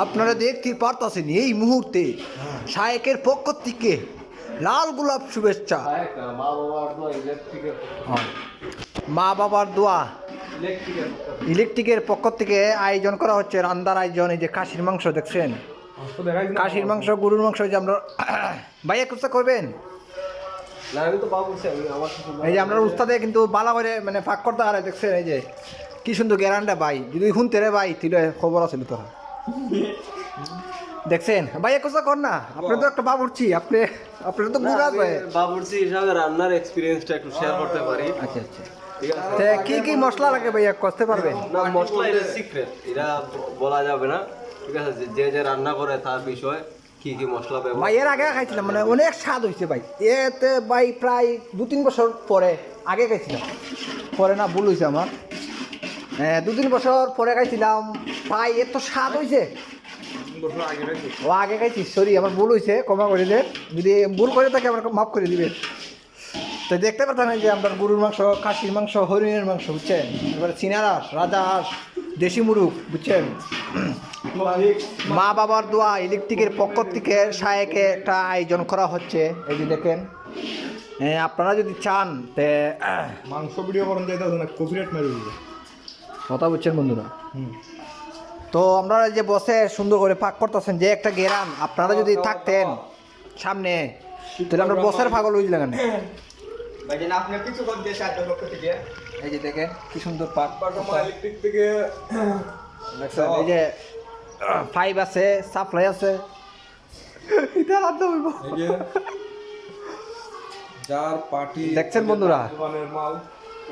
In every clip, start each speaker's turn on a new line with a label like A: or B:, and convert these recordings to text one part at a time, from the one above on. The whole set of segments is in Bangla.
A: আপনারা দেখতে পারতেছেন এই মুহূর্তে শায়েকের পক্ষ থেকে লাল গোলাপ শুভেচ্ছা।
B: মা বাবার দোয়া ইলেকট্রিকের
A: পক্ষ থেকে আয়োজন করা হচ্ছে। রান্দার আয়োজন, এই যে কাশির মাংস, দেখছেন? কাশির মাংস, গরুর মাংস যে আমরা ভাইয়া কুস্তা করবেন এই যে আমরা উস্তাদে কিন্তু বালা করে মানে ফাঁক করতে হারাই দেখছেন? এই যে, কি সুন্দর গ্যারান্ডা ভাই। যদি শুনতে রে ভাই তুই খবর আছে তোরা দেখছেন? ভাইয়া কুস্তা কর না। আপনি তো একটা বাবুরছি আপনি আপনার তো গুড় আছে
B: বাবুর্চি হিসাবে রান্নার এক্সপিরিয়েন্সটা একটু শেয়ার করতে পারি।
A: আচ্ছা আচ্ছা। কি কি মশলা লাগে ভাইয়া? করতে পারবেন?
B: না মশলা এটা সিক্রেট এটা বলা যাবে না। ঠিক আছে যে- যে রান্না করে তার বিষয় কি কি মশলা ব্যবহার
A: ভাই এর আগে খাইছিলাম মানে অনেক স্বাদ হয়েছে ভাই। এতে ভাই প্রায় দু তিন বছর পরে আগে খাইছিলাম। পরে না ভুল হয়েছে আমার। দু তিন বছর পরে খাইছিলাম ভাই এত স্বাদ হয়েছে ও আগে খাইছি সরি আমার ভুল হয়েছে ক্ষমা করে দে। যদি ভুল করে থাকে আমার মাফ করে দিবে। তো দেখতে এই যে আমরা গরুর মাংস খাসির মাংস হরিণের মাংস বুঝছেন? এবারে চিনারাস রাজা হাঁস দেশি মুরুগ বুঝছেন? মা বাবার দোয়া ইলেকট্রিকের পক্ষ থেকে সায়েকে একটা আয়োজন করা হচ্ছে। এই যে দেখেন। হ্যাঁ, আপনারা যদি চান তে
C: মাংস ভিডিও করুন হবে কপিরাইট মেরে দিবে।
A: কথা বলছেন বন্ধুরা। তো আমরা এই যে বসে সুন্দর করে পাক করতেছেন যে একটা গেরান আপনারা যদি থাকতেন সামনে তাহলে আমরা বসের পাগল হয়েছিলাম কেন?
C: আপনি কিছু কোন দেশে আট থেকে।
A: এই যে দেখেন কি সুন্দর পাক।
C: ইলেকট্রিক থেকে।
A: দেখছেন এই যে ফাইভ আছে সাপ্লাই আছে। এটা রাখতে হইব
C: যার পার্টি
A: দেখছেন বন্ধুরা?
C: মাল।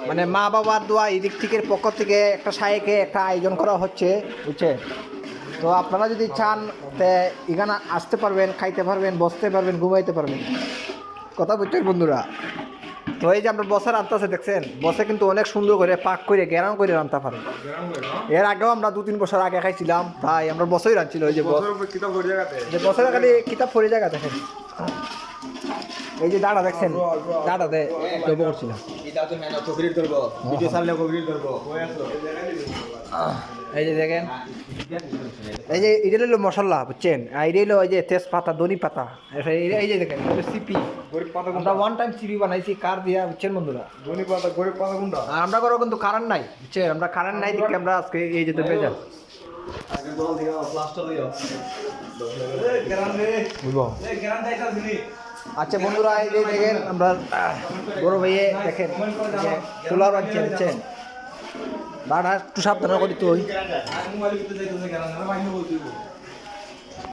A: মানে মা বাবার দোয়া ইলেকট্রিকের পক্ষ থেকে একটা সাহেকে একটা আয়োজন করা হচ্ছে, বুঝছে? তো আপনারা যদি চান, তে এখানে আসতে পারবেন, খাইতে পারবেন, বসতে পারবেন, ঘুমাইতে পারবেন। কথা বুঝছেন বন্ধুরা? তো এই যে আমরা বসে রান্তাছে দেখছেন? বসে কিন্তু অনেক সুন্দর করে পাক করে গেরান করে রান্তা পারে। এর আগেও আমরা দু তিন বছর আগে খাইছিলাম তাই আমরা বসেই রাঁধছিল ওই যে বস
C: বছর
A: খালি কিতাব পড়ে জায়গা দেখেন। এই যে দাঁড়া দেখছেন? দাঁড়া দে করছিলাম। এই যে দেখেন। এই যে এটা হলো মশলা বুঝছেন? আর এটা হলো ওই যে তেজপাতা দনি পাতা। এই- এই যে দেখেন সিপি
C: গরিব পাতা
A: আমরা
C: গুন্ডা
A: ওয়ান টাইম সিপি বানাইছি কার দিয়া বুঝছেন বন্ধুরা?
C: ধনী পাতা গরিব পাতা গুন্ডা
A: আর আমরা করো কিন্তু কারেন্ট নাই বুঝছেন? আমরা কারেন্ট নাই দেখে আমরা আজকে এই যেতে পেয়ে যাই।
C: এই এই দিনি
A: আচ্ছা বন্ধুরা এই যে দেখেন আমরা বড় ভাইয়ে দেখেন তোলার বাচ্চা বুঝছেন? বাড়া একটু সাবধানে করি তুই